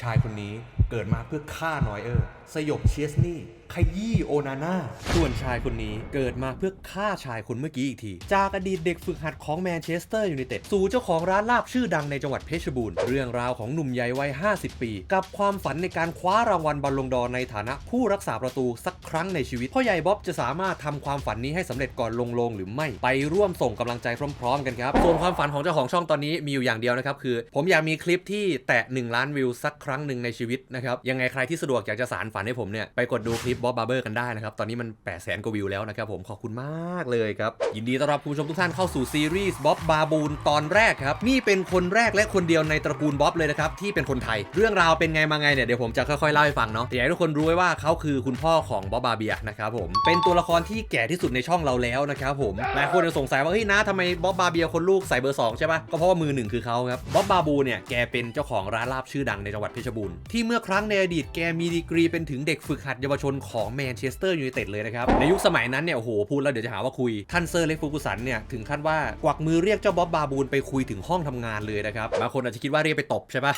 ชายคนนี้เกิดมาเพื่อฆ่านอยเออร์ สยบเชสนี่ขยี้โอนาน่าส่วนชายคนนี้เกิดมาเพื่อฆ่าชายคนเมื่อกี้อีกที จากอดีตเด็กฝึกหัดของแมนเชสเตอร์ยูไนเต็ดสู่เจ้าของร้านลาบชื่อดังในจังหวัดเพชรบูรณ์ เรื่องราวของหนุ่มใหญ่วัย 50 ปี กับความฝันในการคว้ารางวัลบอลลงดอร์ในฐานะผู้รักษาประตูสักครั้งในชีวิต พ่อใหญ่บ๊อบจะสามารถทำความฝันนี้ให้สำเร็จก่อนลงโลงหรือไม่ไปร่วมส่งกำลังใจพร้อม ๆ กันครับส่วนความฝันของเจ้าของช่องตอนนี้มีอยู่อย่างเดียวนะครับคือ ผมอยากมีคลิปที่แตะ1ล้านวิวสักครั้งหนึ่งในชีวิตนะครับยังไงใครที่สะดวกอยากจะสารฝันให้ผมเนี่ยไปกดดูคลิปบ๊อบบาร์เบอร์กันได้นะครับ ตอนนี้มัน8 0 0 0 0 0กว่าวิวแล้วนะครับผมขอบคุณมากเลยครับ ยินดีต้อนรับคุณผู้ชมทุกท่านเข้าสู่ซีรีส์บ๊อบบาบูนตอนแรกครับ นี่เป็นคนแรกและคนเดียวในตระกูลบ๊อบเลยนะครับที่เป็นคนไทย เรื่องราวเป็นไงมาไงเนี่ยเดี๋ยวผมจะค่อยๆเล่าให้ฟังเนาะแต่อยากให้ทุกคนรู้ไว้ว่าเขาคือคุณพ่อของบ๊อบบาเบียนะครับผมเป็นตัวละครที่แก่ที่สุดในช่องเราแล้วนะครับผมหลายคนจะสงสัยว่าเฮ้ยนะทำไมบ๊อบบาเบียคนลูกใส่เบอร์สองใช่ปะก็เพราะว่ามือหนึ่งคือเขาครับบ๊อบบาบูเนี่ยแกเป็นเจ้าของร้านลาบชื่อดังในจังหวัดเพชรบูรณ์ที่เมื่อครั้งในอดีตแกมีดีกรีเป็นถึงเด็กฝึกหัดเยาวชนของแมนเชสเตอร์ยูไนเต็ดเลยนะครับ ในยุคสมัยนั้นเนี่ยโอ้โหพูดแล้วเดี๋ยวจะหาว่าคุย ท่านเซอร์เล็กฟูกุสันเนี่ยถึงขั้นว่ากวักมือเรียกเจ้าบ๊อบบาบูนไปคุยถึงห้องทำงานเลยนะครับบางคนอาจจะคิดว่าเรียกไปตบใช่ปะ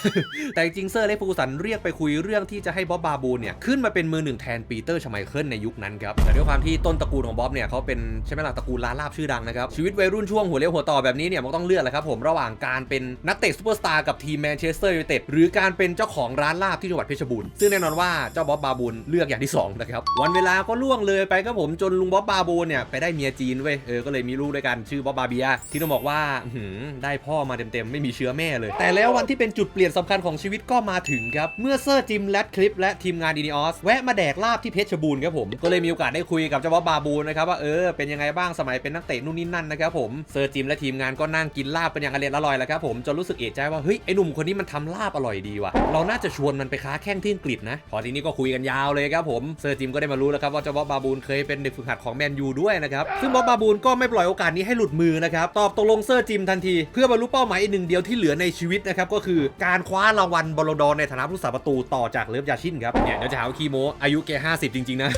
แต่จริงเซอร์เล็กฟูกุสันเรียกไปคุยเรื่องที่จะให้บ๊อบบาบูนเนี่ยขึ้นมาเป็นมือหนึ่งแทนปีเตอร์ชไมเคิลในยุคนั้นครับแต่ด้วยความที่ต้นตระกูลของบ๊อบเนี่ยเขาเป็นใช่ไหมล่ะตระกูลลาลาบชื่อดังนะครับชีวิตวัยรุ่นช่วงหัวเลี้ยวหัวต่อแบบนี้เนี่ยมันต้องเลือกแหละครับผมระหว่างการเป็นนักเตะซูเปอร์สตาร์กับทีมแมนเชสเตอร์ยูไนเต็ดหรือการเป็นเจ้าของร้านลาบที่จังหวัดเพชรบูรณ์ซึ่งแน่นอนว่าเจ้าบ๊อบบาบูนเลือกอย่างที่สองนะครับวันเวลาก็ล่วงเลยไปครับผมจนลุงบ๊อบบาบูนเนี่ยไปได้เมียจีนเว้ยเออก็เลยมีลูกด้วยกันชื่อบ๊อบบาเบียที่ต้องบอกว่าหือได้พ่อมาเต็มๆไม่มีเชื้อแม่เลย แต่แล้ววันที่เป็นจุดเปลี่ยนสำคัญของชีวิตก็มาถึงครับเมื่อเซอร์จิมแรดคลิปและทีมงานดีนอสแวะมาแดกลาบที่เพชรบูรณ์ครับผมก็เลยมีโอกาสได้คุยกับเจ้าบ๊อบบาบูนนะครับว่าเออเป็นยังไงบ้างสมัยเป็นนักเตะนู่นนี่นั่นนะครับผมเซอร์จิมและทีมงานก็นั่งกินลาบเป็นอย่างอร่อยอร่อยแล้วครับผมจนรู้สึกเอะใจว่าเฮ้ยไอหนุ่มคนนี้มันทำลาบอร่อยดีว่ะเราน่าจะชวนมันไปค้าแข่งที่อังกฤษนะพอทีนี้ก็คุยกันยาวเลยครับผมเซอร์จิมก็ได้มารู้แล้วครับว่าเจ้าบ๊อบบาบูนเคยเป็นเด็กฝึกหัดของแมนยูด้วยนะครับซึ่งบ๊อบบาบูนก็ไม่ปล่อยโอกาสนี้ให้หลุดมือนะครับตอบตกลงเซอร์จิมทันทีเพื่อบรรลุเป้าหมายอีกหนึ่งเดียวที่เหลือในชีวิตนะครับก็คือการคว้ารางวัลบอลลงดอร์ในฐานะผู้สาประตูต่อจากเลิฟยาชินครับเนี่ยเดี๋ยวจะหาว่าคีโมอายุแก50 จริงๆนะ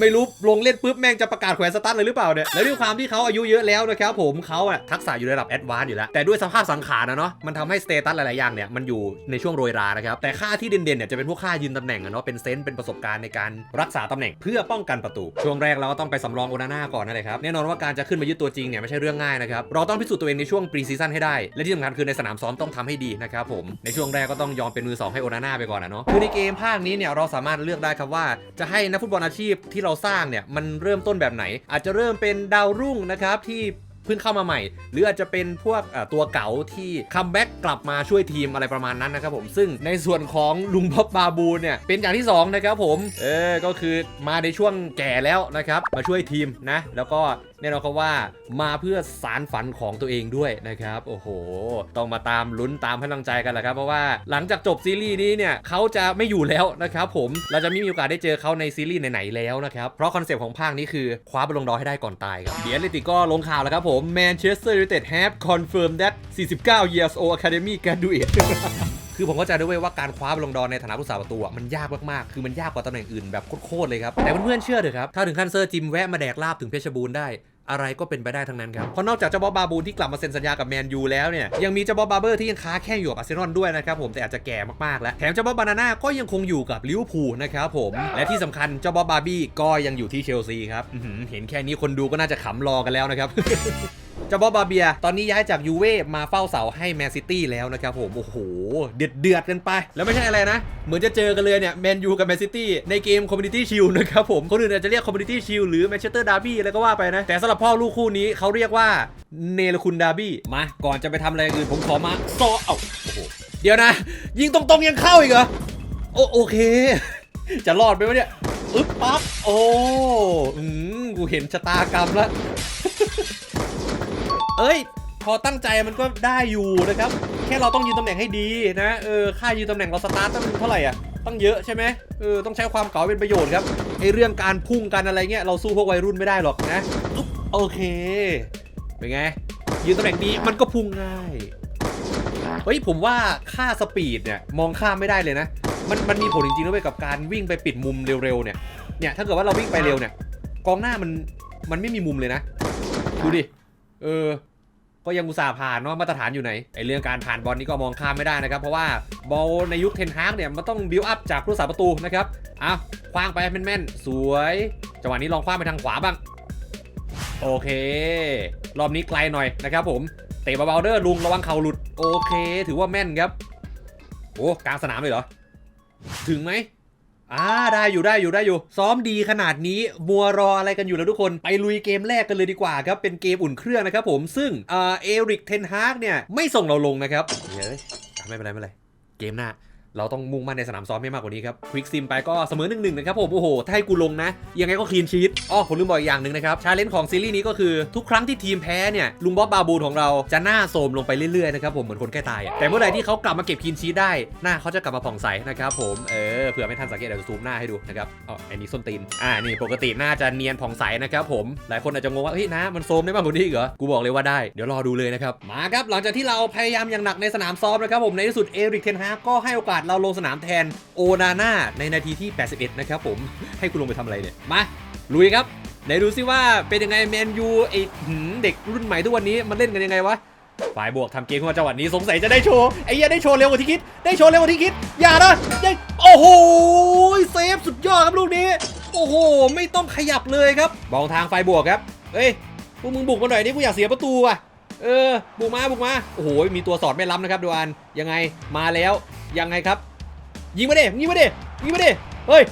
ไม่รู้ลงเล่นปุ๊บแม่งจะประกาศแขวนสตาร์ทเลยหรือเปล่าเนี่ยแล้วด้วยความที่เขาอายุเยอะแล้วนะครับผมเขาอะทักษะอยู่ในระดับแอดวานซ์อยู่แล้วแต่ด้วยสภาพสังขารนะเนาะมันทำให้สเตตัสหลายๆอย่างเนี่ยมันอยู่ในช่วงโรยรานะครับแต่ค่าที่เด่นๆเนี่ยจะเป็นพวกค่ายืนตำแหน่งอะเนาะเป็นเซนส์เป็นประสบการณ์ในการรักษาตำแหน่งเพื่อป้องกันประตู ช่วงแรกเราก็ต้องไปสำรองโอนาน่าก่อนนั่นแหละครับแน่นอนว่าการจะขึ้นมายึดตัวจริงเนี่ยไม่ใช่เรื่องง่ายนะครับเราต้องพิสูจน์ตัวเองในช่วงปรีซีซั่นให้ได้ และที่สำคัญคือในสนามซ้อมต้องทำให้ดีนะครับผมในช่วงแรกก็ต้องยอมเป็นมือสองให้โอนาน่าไปก่อนนะเนาะคือในเกมภาคนี้เนี่ยเราสามารถเลือกได้ครับว่า จะให้นักฟุตบอลอาชีพที่เราสร้างเนี่ยมันเริ่มต้นแบบไหน อาจจะเริ่มเป็นดาวรุ่งนะครับที่ พิ่งเข้ามาใหม่ หรืออาจจะเป็นพวกตัวเก๋าที่คัมแบ็กกลับมาช่วยทีมอะไรประมาณนั้นนะครับผมซึ่งในส่วนของลุงบ๊อบบาบูเนี่ยเป็นอย่างที่2นะครับผมเออก็คือมาในช่วงแก่แล้วนะครับมาช่วยทีมนะแล้วก็แน่นอนครับว่ามาเพื่อสารฝันของตัวเองด้วยนะครับ โอ้โห ต้องมาตามลุ้นตามให้กำลังใจกันแหละครับ เพราะว่าหลังจากจบซีรีส์นี้เนี่ยเขาจะไม่อยู่แล้วนะครับผมเราจะไม่มีโอกาสได้เจอเขาในซีรีส์ไหนๆแล้วนะครับเพราะคอนเซปต์ของภาคนี้คือคว้าบอลลงดอร์ให้ได้ก่อนตายครับเดียร์ลิติก็ลงข่าวแล้วครับผม Manchester United have confirmed that 49 years old academy graduate คือผมเข้าใจด้วยว่าการคว้าบอลลงดอร์ในฐานะผู้สาประตูอะมันยากมากๆ คือมันยากกว่าตำแหน่งอื่นแบบโคตรเลยครับ แต่เพื่อนๆเชื่อเถอะครับ ถ้าถึงขั้นเซอร์จิมแวะมาแดกลาบถึงเพชรบูรณ์ได้ อะไรก็เป็นไปได้ทั้งนั้นครับเพราะนอกจากเจ้าบ๊อบบาบูนที่กลับมาเซ็นสัญญากับแมนยูแล้วเนี่ยยังมีเจ้าบ๊อบบาเบอร์ที่ยังค้าแข่งอยู่กับอาร์เซนอลด้วยนะครับผมแต่อาจจะแก่มากๆแล้วแถมเจ้าบ๊อบบานาน่าก็ยังคงอยู่กับลิเวอร์พูลนะครับผมและที่สำคัญเจ้าบ๊อบบาร์บี้ก็ยังอยู่ที่เชลซีครับเห็นแค่นี้คนดูก็น่าจะขำรอกันแล้วนะครับ เจ้าบ๊อบบาเบีย ตอนนี้ย้ายจากยูเว่มาเฝ้าเสาให้แมนซิตี้แล้วนะครับผม โอ้โห เดือดเดือดกันไป แล้วไม่ใช่อะไรนะ เหมือนจะเจอกันเลยเนี่ยแมนยูกับแมนซิตี้ในเกมคอมมูนิตี้ชิลนะครับผม คนอื่นอาจจะเรียกคอมมูนิตี้ชิลหรือแมนเชสเตอร์ดาร์บี้อะไรก็ว่าไปนะ แต่สำหรับพ่อลูกคู่นี้เขาเรียกว่าเนรคุณดาร์บี้มา ก่อนจะไปทำอะไรอื่นผมขอมาซอเอาโอ้โหเดี๋ยวนะ ยิงตรงๆยังเข้าอีกเหรอโอโอเค จะรอดไหมวะเนี่ยอึ๊บปั๊บโอ้อืมกูเห็นชะตากรรมแล้ว เอ้ย พอตั้งใจมันก็ได้อยู่นะครับ แค่เราต้องยืนตำแหน่งให้ดีนะ เออ ค่ายืนตำแหน่งเราสตาร์ทตั้งเท่าไหร่อะต้องเยอะใช่ไหมเออ ต้องใช้ความเก๋าเป็นประโยชน์ครับ ไอเรื่องการพุ่งกันอะไรเงี้ย เราสู้พวกวัยรุ่นไม่ได้หรอกนะอุ๊บโอเค เป็นไง ยืนตำแหน่งดีมันก็พุ่งง่าย เฮ้ย ผมว่าค่าสปีดเนี่ยมองข้ามไม่ได้เลยนะ มันมันมีผลจริงๆด้วยกับการวิ่งไปปิดมุมเร็วๆเนี่ย เนี่ยถ้าเกิดว่าเราวิ่งไปเร็วเนี่ย กองหน้ามันมันไม่มีมุมเลยนะ ดูดิ เออ ก็ยังอุตส่าห์ผ่านเนาะมาตรฐานอยู่ไหนไอเรื่องการผ่านบอลนี่ก็มองข้ามไม่ได้นะครับ เพราะว่าบอลในยุคเทนฮากเนี่ยมันต้องบิวอัพจากผู้สาประตูนะครับอะคว้างไปแม่นๆสวยจังหวะนี้ลองคว้างไปทางขวาบ้าง โอเค รอบนี้ไกลหน่อยนะครับ ผมเตะเบาๆเด้อลุงระวังเข่าหลุดโอเค ถือว่าแม่นครับโอ้กลางสนามเลยเหรอถึงไหม อ่าได้อยู่ได้อยู่ได้อยู่ ซ้อมดีขนาดนี้มัวรออะไรกันอยู่แล้วทุกคนไปลุยเกมแรกกันเลยดีกว่าครับ เป็นเกมอุ่นเครื่องนะครับผมซึ่งเอริกเทนฮากเนี่ย ไม่ส่งเราลงนะครับเฮ้ยไม่เป็นไรไม่เป็นไร เกมหน้า เราต้องมุ่งมั่นในสนามซ้อมให้มากกว่านี้ครับควิกซิมไปก็เสมอหนึ่งหนึ่งนะครับผมโอ้โหถ้าให้กูลงนะ ยังไงก็คลีนชีตอ๋อผมลืมบอกอีกอย่างหนึ่งนะครับชาเลนจ์ของซีรีส์นี้ก็คือทุกครั้งที่ทีมแพ้เนี่ยลุงบ๊อบบาบูนของเราจะหน้าโทมลงไปเรื่อยๆนะครับผมเหมือนคนใกล้ตายแต่เมื่อไหร่ที่เขากลับมาเก็บคลีนชีตได้หน้าเขาจะกลับมาผ่องใสนะครับผมเออเผื่อไม่ทันสังเกตเดี๋ยวจะซูมหน้าให้ดูนะครับอ๋ออ้นี่ส้นตีนอ่านี่ปกติหน้าจะเนียนผ่องใสนะครับผมหลายคนอาจจะงงว่าเฮ้ยนะมันโซมได้บ้างกว่านี้เหรอกูบอกเลยว่าได้เดี๋ยวรอดูเลยนะครับมาครับหลังจากที่เราพยายามอย่างหนักในสนามซ้อมนะครับผมในที่สุดเอริกเทนฮาก็ให้โอกาสเราลงสนามแทนโอนาน่าในนาทีที่ 81 นะครับผมให้คุณลงไปทำอะไรเนี่ย มา ลุยครับ ไหนดูซิว่าเป็นยังไงแมนยูไอหืมเด็กรุ่นใหม่ทุกวันนี้มันเล่นกันยังไงวะ ฝ่ายบวกทำเกมขึ้นมาจังหวะนี้สงสัยจะได้โชว์ไอ้เหี้ยได้โชว์เร็วกว่าที่คิด ได้โชว์เร็วกว่าที่คิด อย่านะได้โอ้โหเซฟสุดยอดครับลูกนี้ โอ้โห ไม่ต้องขยับเลยครับบอลทางฝ่ายบวกครับ เอ้ยพวกมึงบุกมาหน่อยดิกูอยากเสียประตูว่ะ เออ บุกมาบุกมา โอ้โห มีตัวสอดไม่ล้ำนะครับดูอันยังไงมาแล้ว ยังไงครับ ยิงมาดิยิงมาดิยิงมาดิเฮ้ย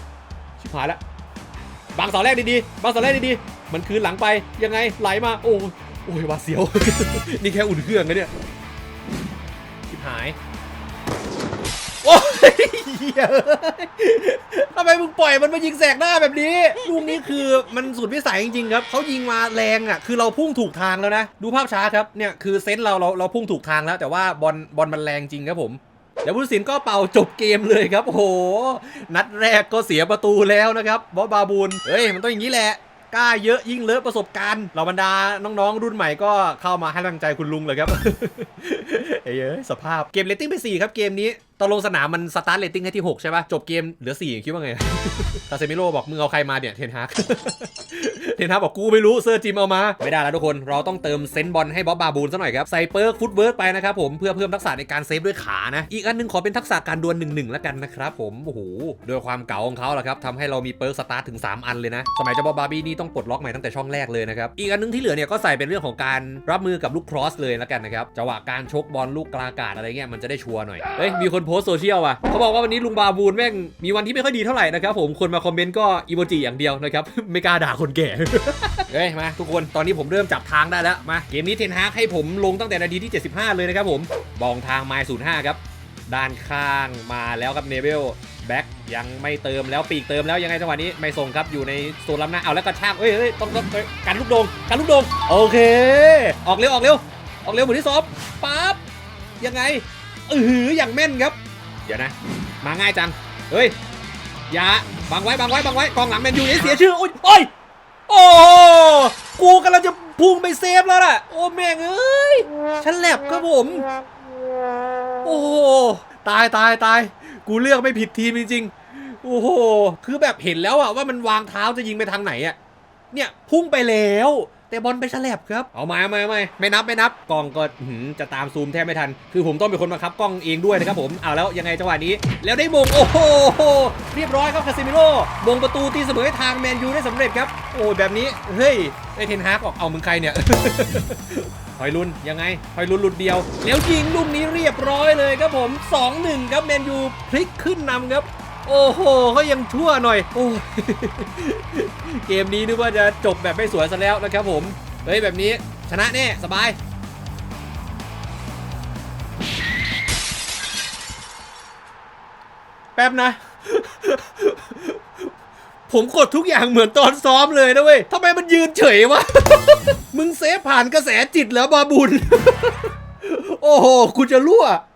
ชิบหายแล้วบางเสาแรกดีๆบางเสาแรกดีๆมันคืนหลังไปยังไงไหลมาโอ้ยโอ้ยหวาเสียว นี่แค่อุ่นเครื่องนะเนี่ยชิบหายโอ้ยเฮียทำไมมึงปล่อยมันมายิงแสกหน้าแบบนี้ ลูกนี้คือมันสุดวิสัยจริงๆครับ เขายิงมาแรงอะ คือเราพุ่งถูกทางแล้วนะ ดูภาพช้าครับ เนี่ยคือเซนส์เราเราเราพุ่งถูกทางแล้ว แต่ว่าบอลบอลมันแรงจริงครับผม เดี๋ยวผู้สินก็เป่าจบเกมเลยครับโห นัดแรกก็เสียประตูแล้วนะครับบอบาบูลเฮ้ย มันต้องอย่างนี้แหละกล้าเยอะยิ่งเลอะประสบการณ์เหล่าบรรดาน้องๆ รุ่นใหม่ก็เข้ามาให้กำลังใจคุณลุงเลยครับ เอ้ยสภาพเกมเรตติ้งไป4ครับเกมนี้ตอนลงสนามมันสตาร์ทเรตติ้งให้ที่ 6 ใช่ปะจบเกมเหลือ 4 คิดว่าไงตาเซมิโร่บอกมึงเอาใครมาเนี่ย เทนฮากเทนฮากบอกกูไม่รู้เซอร์จิมเอามา ไม่ได้แล้วทุกคน เราต้องเติมเซนบอลให้บ๊อบบาบูนซะหน่อยครับ ใส่เปิร์กฟุตเวิร์กไปนะครับผมเพื่อเพิ่มทักษะในการเซฟด้วยขานะ อีกอันหนึงขอเป็นทักษะการดวล1-1แล้วกันนะครับผมโอ้โหด้วยความเก๋าของเขาแหละครับทำให้เรามีเปิร์กสตาร์ทถึง 3 อันเลยนะ สมัยเจ้าบ๊อบบาร์บี้นี่ต้องปลดล็อกใหม่ตั้งแต่ช่องแรกเลยนะครับอีกอันนึงที่เหลือเนี่ยก็ใส่เป็นเรื่องของการรับมือกับลูกครอสเลยแล้วกันนะครับจังหวะการชกบอลลูกกลางอากาศอะไรเงี้ยมันจะได้ชัวร์หน่อย เฮ้ยมีคนโพสโซเชียลว่ะเขาบอกว่าวันนี้ลุงบาบูนแม่งมีวันที่ไม่ค่อยดีเท่าไหร่นะครับผมคนมาคอมเมนต์ก็อีโมจิอย่างเดียวนะครับไม่กล้าด่าคนแก่ เฮ้ยมาทุกคนตอนนี้ผมเริ่มจับทางได้แล้วมาเกมนี้เทนฮากให้ผมลงตั้งแต่นาทีที่ 75 เลยนะครับผมบองทางไมล์05ครับด้านข้างมาแล้วครับเนเวลแบ็กยังไม่เติมแล้วปีกเติมแล้วยังไงจังหวะนี้ไม่ส่งครับอยู่ในโซนล้ำหน้าเอาแล้วกระชากเอ้ยเอ้ยต้องต้องกันลูกโดงกันลูกโดงโอเค ออกเร็วออกเร็วออกเร็วเหมือนที่ซ้อมปั๊บ ยังไงเอออย่างแม่นครับ เดี๋ยวนะ มาง่ายจัง เฮ้ย อย่าบังไว้บังไว้บังไว้กองหลังแมนยูอย่าเสียชื่อ โอ้ยโอ้ยโอ้กูกำลังจะพุ่งไปเซฟแล้วล่ะ โอ้แม่งเอ้ยฉันแลบครับผม โอ้โตายตายตายกูเลือกไม่ผิดทีมจริงๆโอ้โห คือแบบเห็นแล้วอะว่ามันวางเท้าจะยิงไปทางไหนอะเนี่ยพุ่งไปแล้ว แต่บอลไปฉลับครับ เอามาเอามาเอามาไม่นับไม่นับ กล้องก็จะตามซูมแทบไม่ทัน คือผมต้องเป็นคนบังคับกล้องเองด้วยนะครับผมเอาแล้วยังไงจังหวะนี้ แล้วได้มงโอ้โห เรียบร้อยครับคาซิมิโร่มงประตูตีเสมอทางแมนยูได้สำเร็จครับ โอ้ยแบบนี้ เฮ้ยไอเทนฮากออกเอามึงใครเนี่ยหอยลุนยังไงหอยลุนหลุดเดียว แล้วยิงลูกนี้เรียบร้อยเลยครับผม 2-1 ครับแมนยูพลิกขึ้นนำครับ โอ้โหก็ยังชั่วหน่อย โอ้ยเกมนี้นึกว่าจะจบแบบไม่สวยซะแล้วนะครับผม เฮ้ยแบบนี้ชนะแน่สบายแป๊บนะ ผมกดทุกอย่างเหมือนตอนซ้อมเลยนะเว้ยทำไมมันยืนเฉยวะ มึงเซฟผ่านกระแสจิตเหรอบาบุญ โอ้โหกูจะรั่วเ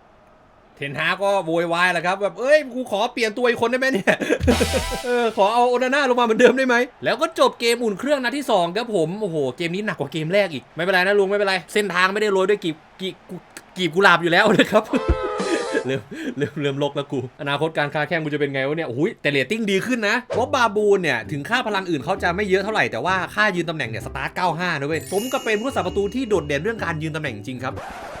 ทนฮาก็โวยวายแหละครับแบบเอ้ยกูขอเปลี่ยนตัวอีกคนได้ไหมเนี่ยเออขอเอาโอนาน่าลงมาเหมือนเดิมได้ไหมแล้วก็จบเกมอุ่นเครื่องนัดที่2ครับผมโอ้โหเกมนี้หนักกว่าเกมแรกอีกไม่เป็นไรนะลุงไม่เป็นไรเส้นทางไม่ได้โรยด้วยกีบกีบกีบกุหลาบอยู่แล้วนะครับเริ่มเริ่มเริ่มลกแล้วกู อนาคตการค้าแข่งกูจะเป็นไงวะเนี่ยโอ้ยแต่เรตติ้งดีขึ้นนะเพราะบาบูนเนี่ย ถึงค่าพลังอื่นเขาจะไม่เยอะเท่าไหร่ แต่ว่าค่ายืนตำแหน่งเนี่ย สตาร์ท 95 นะเว้ยสมกับเป็นผู้รักษาประตูที่โดดเด่นเรื่องการยืนตำแหน่งจริงครับเพ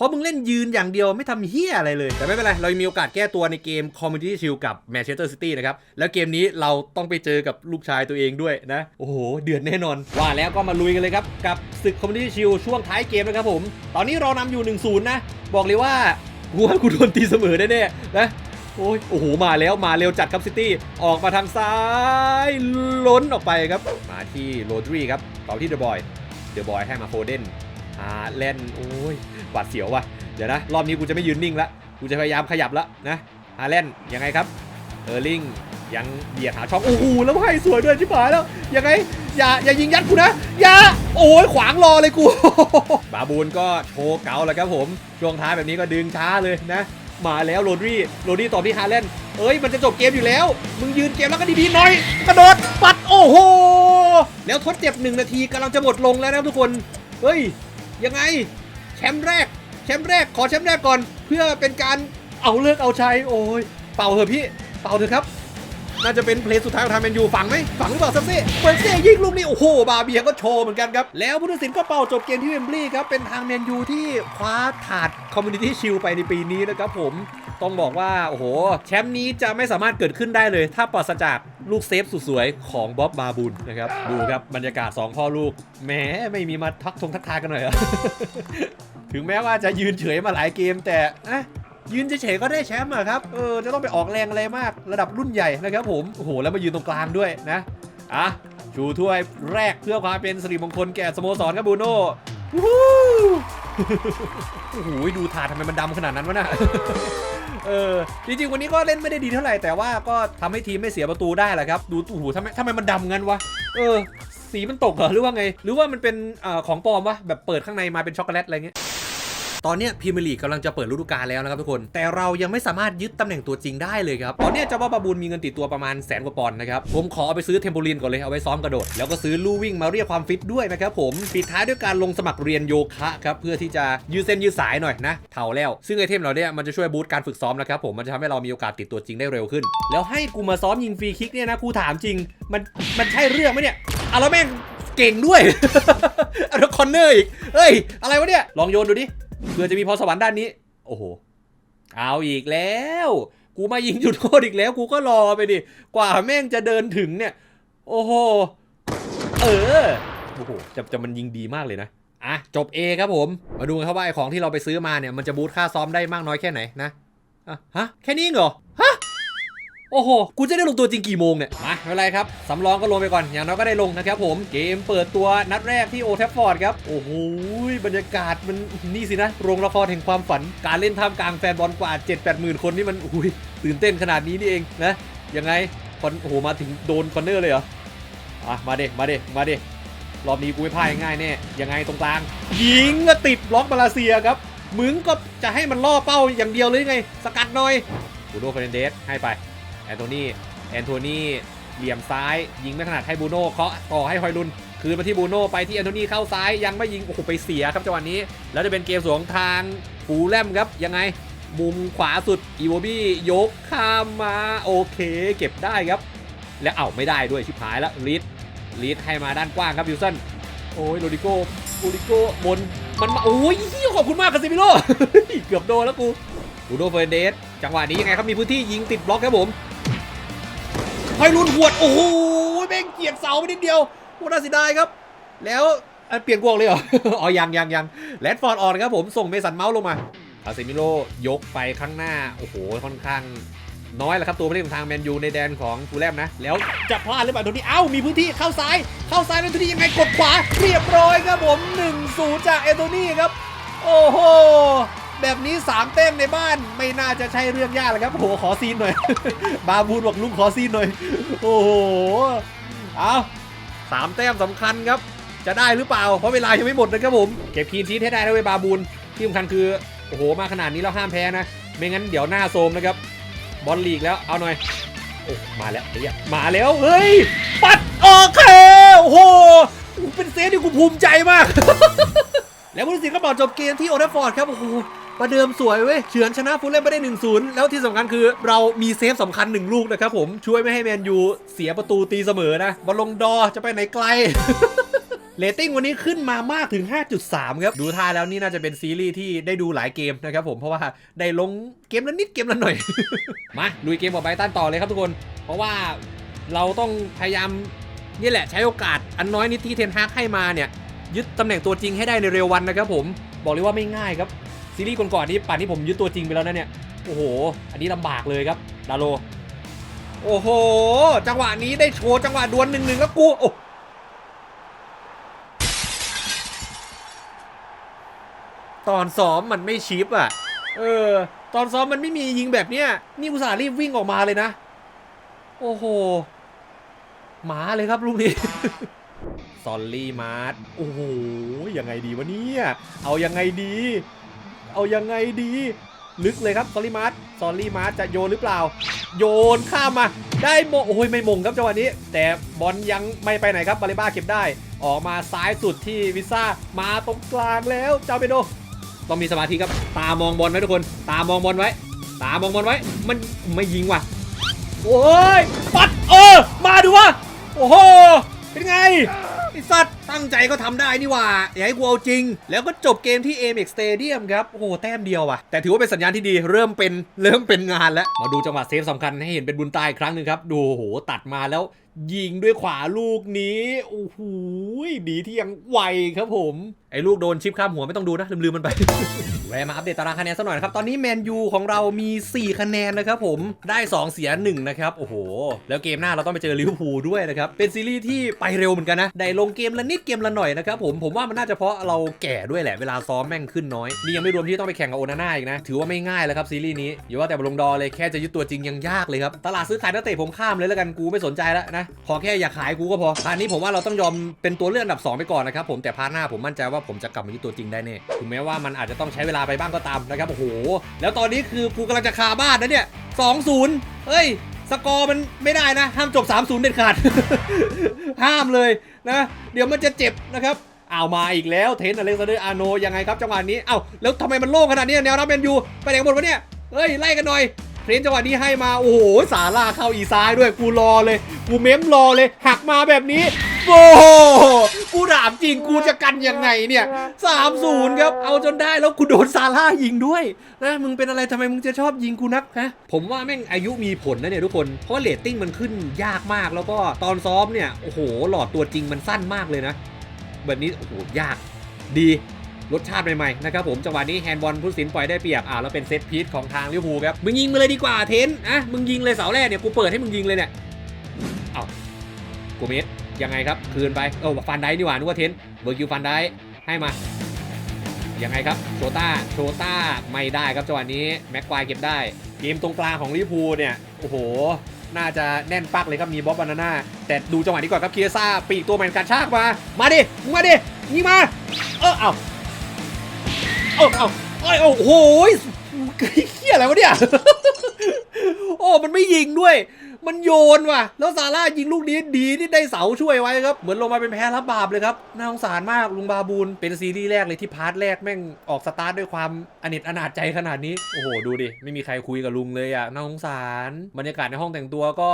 ราะมึงเล่นยืนอย่างเดียวไม่ทำเฮียอะไรเลย แต่ไม่เป็นไร เรามีโอกาสแก้ตัวในเกม Community Shield กับ Manchester City นะครับ แล้วเกมนี้เราต้องไปเจอกับลูกชายตัวเองด้วยนะ โอ้โห เดือดแน่นอน ว่าแล้วก็มาลุยกันเลยครับ กับศึก Community Shield ช่วงท้ายเกมนะครับผม ตอนนี้เรานำอยู่ 1-0 นะ บอกเลยว่ากูว่ากูโดนตีเสมอแน่ๆนะโอ้ยโอ้โห มาแล้ว มาเร็วจัดครับซิตี้ ออกมาทางซ้าย ล้นออกไปครับ มาที่โรดรีครับต่อที่เดอะบอย เดอะบอยให้มาโฟเดนาเล่นโอ้ยหวาดเสียวว่ะเดี๋ยวนะรอบนี้กูจะไม่ยืนนิ่งละกูจะพยายามขยับละนะฮาเล่นยังไงครับเออร์ลิงยังเบียดหาช่องโอ้โหแล้วให้สวยด้วยชิบหายแล้วยังไงอย่าอย่ายิงยัดกูนะอย่าโอ้ยขวางรอเลยกู บาบูนก็โชว์เก๋าแล้วครับผมช่วงท้ายแบบนี้ก็ดึงช้าเลยนะมาแล้วโรดรีโรดรีต่อที่ฮาเลนเอ้ยมันจะจบเกมอยู่แล้ว มึงยืนเกมแล้วก็ดีๆหน่อยกระโดดปัดโอ้โหแล้วทดเจ็บหนึ่งนาทีกำลังจะหมดลงแล้วนะทุกคนเฮ้ย ยังไงแชมป์แรกแชมป์แรกขอแชมป์แรกก่อน เพื่อเป็นการเอาเลิกเอาชัยโอ้ยเป่าเถอะพี่เป่าเถอะครับ น่าจะเป็นเพลย์สุดท้ายของทางแมนยูฝังไหมฝังหรือเปล่าซัมเซ่เฟรเซ่ยิงลูกนี้โอ้โหบาเบียก็โชว์เหมือนกันครับ แล้วผู้ตัดสินก็เป่าจบเกมที่เวมบลีย์ครับเป็นทางแมนยูที่คว้าถาดคอมมูนิตี้ชิลไปในปีนี้นะครับผม ต้องบอกว่า โอ้โห แชมป์นี้จะไม่สามารถเกิดขึ้นได้เลย ถ้าปราศจากลูกเซฟสุดสวยของบ๊อบบาบูนนะครับ ดูครับบรรยากาศ 2 พ่อลูกแหมไม่มีมาทักทงทักทายกันหน่อยเหรอถึงแม้ว่าจะยืนเฉยมาหลายเกมแต่อะยืนเฉยๆก็ได้แชมป์อะครับ เออ จะต้องไปออกแรงอะไรมาก ระดับรุ่นใหญ่นะครับผม โอ้โห แล้วมายืนตรงกลางด้วยนะ อะ ชูถ้วยแรกเพื่อความเป็นสิริมงคลแก่สโมสรครับบูโน่วู้ฮู้โอ้โหดูถาดทำไมมันดำขนาดนั้นวะน่ะ เออจริงๆวันนี้ก็เล่นไม่ได้ดีเท่าไหร่แต่ว่าก็ทำให้ทีมไม่เสียประตูได้แหละครับดูโอ้โหทำไมทำไมมันดำงั้นวะเออ สีมันตกเหรอหรือว่าไง หรือว่ามันเป็นอของปลอมวะแบบเปิดข้างในมาเป็นช็อกโกแลตอะไรเงี้ย ตอนนี้พรีเมียร์ลีกกำลังจะเปิดฤดูกาลแล้วนะครับทุกคน แต่เรายังไม่สามารถยึดตำแหน่งตัวจริงได้เลยครับ ตอนนี้เจ้าบ้าบาบูนมีเงินติดตัวประมาณแสนกว่าปอนด์นะครับ ผมขอเอาไปซื้อเทมโบลินก่อนเลยเอาไว้ซ้อมกระโดด แล้วก็ซื้อลู่วิ่งมาเรียกความฟิตด้วยนะครับผม ปิดท้ายด้วยการลงสมัครเรียนโยคะครับเพื่อที่จะยืดเส้นยืดสายหน่อยนะเท่าแล้ว ซึ่งไอเทมเราเนี่ยมันจะช่วยบูตการฝึกซ้อมนะครับผมมันจะทำให้เรามีโอกาสติดตัวจริงได้เร็วขึ้น แล้วให้กูมาซ้อมยิงฟรีคิกเนี่ยนะกูถามจริงมันมันใช่เรื่องไหมเนี่ยอะแล้วแม่งเก่งด้วยอาแล้วคอนเนอร์อีก เฮ้ย อะไรวะเนี่ย ลองโยนดูดิ เพื่อจะมีพรสวรรค์ด้านนี้ โอ้โห เอาอีกแล้ว กูมายิงจุดโทษอีกแล้ว กูก็รอไปดิ กว่าแม่งจะเดินถึงเนี่ย โอ้โห เออ โอ้โห จะจะมันยิงดีมากเลยนะอะจบ A ครับผม มาดูกันครับว่าไอของที่เราไปซื้อมาเนี่ยมันจะบูทค่าซ้อมได้มากน้อยแค่ไหนนะ อะฮะ แค่นี้เองเหรอ ฮะ โอ้โห กูจะได้ลงตัวจริงกี่โมงเนี่ย มาไม่เป็นไรครับ สำรองก็ลงไปก่อน อย่างน้อยก็ได้ลงนะครับผม เกมเปิดตัวนัดแรกที่โอเทฟฟอร์ดครับ โอ้โห บรรยากาศมันนี่สินะ โรงละครแห่งความฝัน การเล่นท่ามกลางแฟนบอลกว่า 7 8หมื่นคนนี่มันอุ้ยตื่นเต้นขนาดนี้นี่เองนะ ยังไงคอนโอ้โห มาถึงโดนคอนเนอร์เลยเหรอ อะ มาเด็มาเด็มาเด็รอบนี้กูไม่พ่ายง่ายแน่ ยังไงตรงกลาง ยิงก็ติดบล็อกมาเลเซียครับ มึงก็จะให้มันล่อเป้าอย่างเดียวเลยไง สกัดหน่อยบูโดเฟนเดสให้ไป อนโทนีแอนโทนีเหลี่ยมซ้ายยิงไม่ถนัดให้บูโน่เคาะต่อให้ฮอยลุนคืนมาที่บูโน่ไปที่แอนโทนีเข้าซ้ายยังไม่ยิงโอ้โหไปเสียครับจังหวะนี้ แล้วจะเป็นเกมสวนทางฟูลแลมครับยังไง มุมขวาสุดอีโวบี้ยกข้ามมาโอเค เก็บได้ครับ แล้วเอาไม่ได้ด้วยชิบหายแล้วลีดลีดให้มาด้านกว้างครับวิลสันโอ้ยโรดิโก้โรดิโก้บนมันมาโอ้ยขอบคุณมากคาซิมิโร่เกือบโดนแล้วกูบูโดเฟอร์เดสจังหวะนี้ยังไงครับมีพื้นที่ยิงติดบล็อกครับผม ไพรุนหวด โอ้โหแม่งเกลียดเสาไปนิดเดียวโคตรน่าเสียดายครับ แล้วเปลี่ยนกวงเลยเหรอ อ๋อ ยังยังยังแรดฟอร์ดออนครับผม ส่งเมสันเมาส์ลงมาคาเซมิโลยกไปข้างหน้า โอ้โห ค่อนข้างน้อยแหละครับตัวผู้เล่นของทางแมนยูในแดนของฟูลแลมนะ แล้วจะพลาดหรือเปล่าตรงนี้ เอ้า มีพื้นที่เข้าซ้าย เข้าซ้ายแล้วตรงนี้ยังไงกดขวา เรียบร้อยครับผม1 0จากเอโตนี่ครับ โอ้โห แบบนี้ 3 เต้มในบ้านไม่น่าจะใช่เรื่องยากเลยครับโอ้โหขอซีนหน่อย บาบูนบอกลุงขอซีนหน่อย โอ้โหเอาสามแต้มสำคัญครับ จะได้หรือเปล่า เพราะเวลายังไม่หมดนะครับผม เก็บคีนชีทให้ได้นะเว้ยบาบูนที่สำคัญคือ โอ้โห มาขนาดนี้แล้วห้ามแพ้นะ ไม่งั้นเดี๋ยวหน้าโซมนะครับ บอลลีกแล้ว เอาหน่อย โอ้มาแล้วเดี๋ยมาแล้ว เฮ้ย ปัดโอเคโอ้โห เป็นเซฟที่กูภูมิใจมากแลแล้วผู้ตัดสินก็บอกจบเกมที่โอเดฟอร์ดครับ โอ้โห ประเดิมสวยเว้ยเฉือนชนะฟูลแลมไปได้ 1-0 แล้วที่สำคัญคือเรามีเซฟสำคัญ 1 ลูกนะครับผมช่วยไม่ให้แมนยูเสียประตูตีเสมอนะบอลลงดอจะไปไหนไกลเรตติ้งวันนี้ขึ้นมามากถึง 5.3 ครับ ดูท่าแล้วนี่น่าจะเป็นซีรีส์ที่ได้ดูหลายเกมนะครับผมเพราะว่าได้ลงเกมละนิดเกมละหน่อย มาลุยเกมกับไบตันต่อเลยครับทุกคน เพราะว่าเราต้องพยายามนี่แหละใช้โอกาสอันน้อยนิดที่เทนฮากให้มาเนี่ย ยึดตำแหน่งตัวจริงให้ได้ในเร็ววันนะครับผมบอกเลยว่าไม่ง่ายครับ ซีรีส์ก่อนๆนี่ป่านนี้ผมยึดตัวจริงไปแล้วนะเนี่ย โอ้โห อันนี้ลำบากเลยครับ ดาโล โอ้โห จังหวะนี้ได้โชว์จังหวะดวลหนึ่งหนึ่งแล้วกูโอ้ตอนซ้อมมันไม่ชิปอะ เออ ตอนซ้อมมันไม่มียิงแบบเนี้ย นี่อุตส่าห์รีบวิ่งออกมาเลยนะ โอ้โห หมาเลยครับลูกนี้ซอลลี่มาร์ทโอ้โห ยังไงดีวะเนี่ย เอายังไงดี เอายังไงดี ลึกเลยครับซอลลี่มาร์ทซอลลี่มาร์ทจะโยนหรือเปล่า โยนข้ามมา ได้โมโอ้ยไม่มงครับจังหวะนี้ แต่บอลยังไม่ไปไหนครับบาเลบ้าเก็บได้ ออกมาซ้ายสุดที่วิซ่ามาตรงกลางแล้วเจ้าเปโดต้องมีสมาธิครับตามองบอลไว้ทุกคน ตามองบอลไว้ ตามองบอลไว้ มันไม่ยิงว่ะโอ้ยปัดเออมาดูวะโอ้โหเป็นไง ไอสัตว์ตั้งใจก็ทำได้นี่ว่า อย่าให้กูเอาจริง แล้วก็จบเกมที่ Amex Stadium ครับ โอ้โห แต้มเดียวว่ะ แต่ถือว่าเป็นสัญญาณที่ดีเริ่มเป็นเริ่มเป็นงานแล้ว มาดูจังหวะเซฟสำคัญให้เห็นเป็นบุญตายอีกครั้งหนึ่งครับ ดูโอ้โห ตัดมาแล้วยิงด้วยขวาลูกนี้ โอ้โหดีที่ยังไวครับผม ไอ้ลูกโดนชิปข้ามหัวไม่ต้องดูนะ ลืมๆมันไป แวะมาอัปเดตตารางคะแนนสักหน่อยนะครับ ตอนนี้แมนยูของเรามี 4 คะแนนนะครับผมได้ 2 เสีย 1 นะครับ โอ้โห แล้วเกมหน้าเราต้องไปเจอลิเวอร์พูลด้วยนะครับ เป็นซีรีส์ที่ไปเร็วเหมือนกันนะ ได้ลงเกมละนิดเกมละหน่อยนะครับผมผมว่ามันน่าจะเพราะเราแก่ด้วยแหละเวลาซ้อมแม่งขึ้นน้อยนี่ยังไม่รวมที่ต้องไปแข่งกับโอนาน่าอีกนะถือว่าไม่ง่ายแล้วครับซีรีส์นี้อย่าว่าแต่บอลงดอเลยแค่จะยึดตัวจริงยังยากเลยครับตลาดซื้อขายนักเตะผมข้ามเลยแล้วกันกูไม่สนใจแล้วนะขอแค่อย่าขายกูก็พอพาร์ทนี้ผมว่าเราต้องยอมเป็นตัวเลือกอันดับสองไปก่อนนะครับผมแต่พาร์ทหน้าผมมั่นใจว่าผมจะกลับมายึดตัวจริงได้แน่ถึงแม้ว่ามันอาจจะต้องใช้เวลาไปบ้างก็ตามนะครับโอ้โห แล้วตอนนี้คือกูกำลังจะคาบ้านนะเนี่ย2-0เฮ้ยสกอร์มันไม่ได้นะ ห้ามจบ 3-0 เด็ดขาด ห้ามเลยนะ เดี๋ยวมันจะเจ็บนะครับเอามาอีกแล้วเทนอเล็กซานเดอร์อาโนยังไงครับจังหวะนี้ เอ้าแล้วทำไมมันโล่งขนาดนี้แนวรับแมนยูไปไหนหมดวะเนี่ยเฮ้ยไล่กันหน่อย รนจังหวะนี้ให้มา โอ้โห สาล่าเข้าอีซ้ายด้วย กูรอเลย กูเม้มรอเลย หักมาแบบนี้ โอ้โห กูถามจริง กูจะกันยังไงเนี่ย3-0ครับ เอาจนได้แล้วกูโดนซาร่ายิงด้วยนะมึงเป็นอะไรทำไมมึงจะชอบยิงกูนักฮะ ผมว่าแม่งอายุมีผลนะเนี่ยทุกคน เพราะเรตติ้งมันขึ้นยากมาก แล้วก็ตอนซ้อมเนี่ย โอ้โห หลอดตัวจริงมันสั้นมากเลยนะ แบบนี้ โอ้โห ยาก ดี รสชาติใหม่ๆนะครับผมจังหวะนี้แฮนด์บอลผู้สินปล่อยได้เปรียบอ่าแล้วเป็นเซตพีทของทางลิเวอร์พูลครับมึงยิงมาเลยดีกว่าเทนอะมึงยิงเลยเสาแรกเนี่ยกูเปิดให้มึงยิงเลยเนี่ยเอ้ากูเมสยังไงครับคืนไปเออฟันได้นี่หว่านึกว่าเทนเบอร์คิวฟันได้ให้มายังไงครับโชต้าโชต้าไม่ได้ครับจังหวะนี้แม็กควายเก็บได้เกมตรงกลางของลิเวอร์พูลเนี่ยโอ้โหน่าจะแน่นปักเลยครับมีบ๊อบบานาน่าแต่ดูจังหวะนี้ก่อนครับเคียซ่าปีกตัวแมนการชากมา มาดิมึงมาดิยิงมา เออเอ้า อาเอาเอ้ยโอ้โหเฮียอะไรวะเนี่ย โอ้ มันไม่ยิงด้วย มันโยนว่ะ แล้วซาร่ายิงลูกนี้ดีที่ได้เสาช่วยไว้ครับ เหมือนลงมาเป็นแพ้รับบาปเลยครับ น่าสงสารมากลุงบาบูน เป็นซีรีส์แรกเลยที่พาร์ทแรกแม่งออกสตาร์ทด้วยความอเนจอนาจใจขนาดนี้ โอ้โห ดูดิ ไม่มีใครคุยกับลุงเลยอะน่าสงสาร บรรยากาศในห้องแต่งตัวก็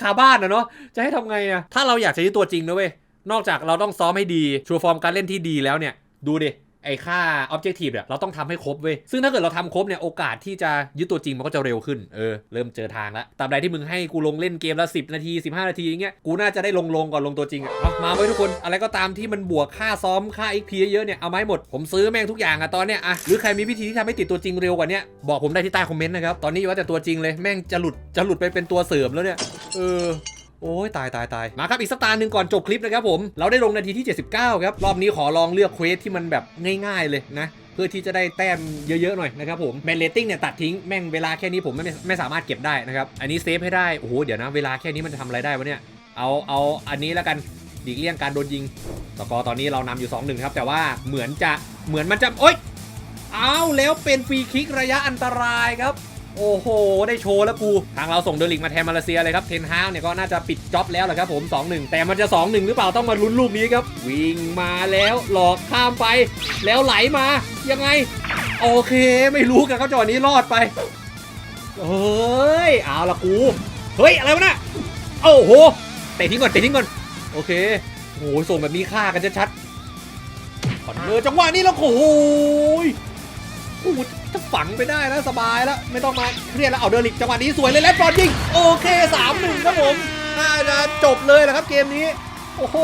คาบ้านอะเนาะ จะให้ทำไงอะถ้าเราอยากจะยึดตัวจริงนะเว้ย นอกจากเราต้องซ้อมให้ดี ชัวร์ฟอร์มการเล่นที่ดีแล้วเนี่ย ดูดิ ไอ้ค่า objective เนี่ยเราต้องทำให้ครบเว้ย ซึ่งถ้าเกิดเราทำครบเนี่ยโอกาสที่จะยึดตัวจริงมันก็จะเร็วขึ้น เออ เริ่มเจอทางแล้วตามใดที่มึงให้กูลงเล่นเกมละ 10 นาที 15 นาทีอย่างเงี้ย กูน่าจะได้ลงลงก่อนลงตัวจริงอะมาไว้ทุกคน อะไรก็ตามที่มันบวกค่าซ้อมค่า XP เยอะเนี่ย เอามาให้หมด ผมซื้อแม่งทุกอย่างอะตอนเนี้ยอะหรือใครมีวิธีที่ทำให้ติดตัวจริงเร็วกว่านี้บอกผมได้ที่ใต้คอมเมนต์นะครับ ตอนนี้ว่าแต่ตัวจริงเลยแม่งจะหลุดจะหลุดไปเป็นตัวเสริมแล้วเนี่ย เออ โอ้ยตายตายตายมาครับอีกสักตาหนึ่งก่อนจบคลิปนะครับผม เราได้ลงนาทีที่ 79 ครับ รอบนี้ขอลองเลือกเควสที่มันแบบง่าย ๆ เลยนะเพื่อที่จะได้แต้มเยอะ ๆ หน่อยนะครับผมแมนเลตติ้งเนี่ยตัดทิ้งแม่งเวลาแค่นี้ผมไม่ไม่สามารถเก็บได้นะครับ อันนี้เซฟให้ได้ โอ้โห เดี๋ยวนะ เวลาแค่นี้มันจะทำอะไรได้วะเนี่ย เอาเอาอันนี้แล้วกันดีกเลี่ยงการโดนยิง สกอร์ตอนนี้เรานำอยู่ 2-1 ครับ แต่ว่าเหมือนจะเหมือนมันจะโอ๊ยเอาแล้วเป็นฟรีคิกระยะอันตรายครับ โอ้โห ได้โชว์แล้วกู ทางเราส่งเดลิกมาแทนมาเลเซียเลยครับ เทนฮางเนี่ยก็น่าจะปิดจ็อบแล้วแหละครับผม 2-1 แต่มันจะ 2-1 หรือเปล่าต้องมาลุ้นลูกนี้ครับ วิ่งมาแล้วหลอกข้ามไป แล้วไหลมายังไง โอเคไม่รู้กันเขาจังหวะนี้รอดไปเฮ้ยเอาละกู เฮ้ย อะไรวะน่ะโอ้โหเตะทิ้งก่อนเตะทิ้งก่อนโอเคโอ้โหส่งแบบนี้ฆ่ากันชัดๆผ่อนเออจังหวะนี้แล้วโอ้โห อ้โหจะฝังไปได้แล้วสบายแล้ว ไม่ต้องมาเครียดแล้วเอาเดอริกจังหวะนี้สวยเลยแล้วบอลยิงโอเค3ามหนึ่งครับผมน่าจะจบเลยแหละครับเกมนี้โอ้โห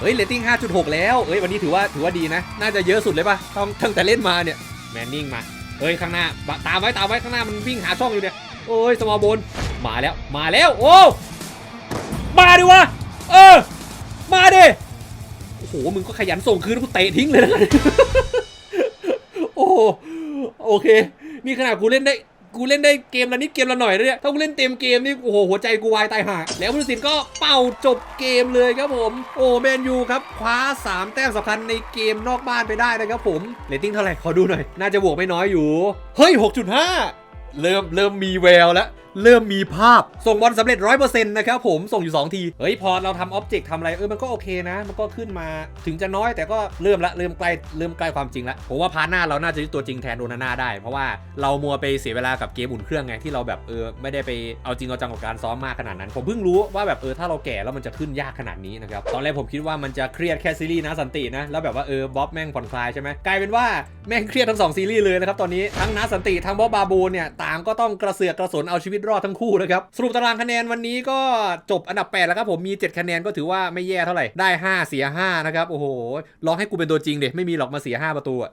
เฮ้ย เรตติ้ง 5.6 แล้ว เฮ้ย วันนี้ถือว่า ถือว่าดีนะ น่าจะเยอะสุดเลยป่ะต้องตั้งแต่เล่นมาเนี่ย แมนนิ่งมา เฮ้ย ข้างหน้า ตามไว้ ตามไว้ ข้างหน้ามันวิ่งหาช่องอยู่เนี่ย โอ้ย สมอลบน มาแล้ว มาแล้ว โอ้ มาดิวะ เออ มาดิ โอ้โห มึงก็ขยันส่งคืนกูเตะทิ้งเลยนะ โอ้ โอเค นี่ขนาดกูเล่นได้กูเล่นได้เกมละนิดเกมละหน่อยเนี่ยถ้ากูเล่นเต็มเกมนี่โอ้โหหัวใจกูวายตายห่าแล้วผู้ตัดสินก็เป่าจบเกมเลยครับผม โอ้แมนยูครับคว้า 3 แต้มสำคัญในเกมนอกบ้านไปได้นะครับผมเรตติ้งเท่าไหร่ขอดูหน่อย น่าจะบวกไม่น้อยอยู่ เฮ้ย 6.5 เริ่มเริ่มมีแววแล้ว เริ่มมีภาพ ส่งบอลสำเร็จ 100%นะครับผมส่งอยู่ 2 ที เฮ้ย พอเราทำออบเจกต์ทำอะไร เออ มันก็โอเคนะ มันก็ขึ้นมาถึงจะน้อยแต่ก็เริ่มละเริ่มใกล้เริ่มใกล้ความจริงละผมว่าพาร์ทหน้าเราน่าจะยึดตัวจริงแทนโดนาน่าได้ เพราะว่าเรามัวไปเสียเวลากับเกมอุ่นเครื่องไงที่เราแบบเออไม่ได้ไปเอาจริงเอาจังกับการซ้อมมากขนาดนั้น ผมเพิ่งรู้ว่าแบบเออถ้าเราแก่แล้วมันจะขึ้นยากขนาดนี้นะครับตอนแรกผมคิดว่ามันจะเครียดแค่ซีรีส์นะสันตินะแล้วแบบว่าเออบ๊อบแม่งผ่อนคลายใช่ไหมกลายเป็นว่าแม่งเครียดทั้งสองซีรีส์เลยนะครับตอนนี้ทั้งนาสันติทั้งบ๊อบบาบูเนี่ยต่างก็ต้องกระเสือกกระสนเอาชีวิตรอดทั้งคู่นะครับ สรุปตารางคะแนนวันนี้ก็จบอันดับ 8 แล้วครับผมมี 7 คะแนนก็ถือว่าไม่แย่เท่าไหร่ได้ 5 เสีย 5 นะครับ โอ้โหลองให้กูเป็นตัวจริงเด็ไม่มีหรอกมาเสีย 5 ประตูอะ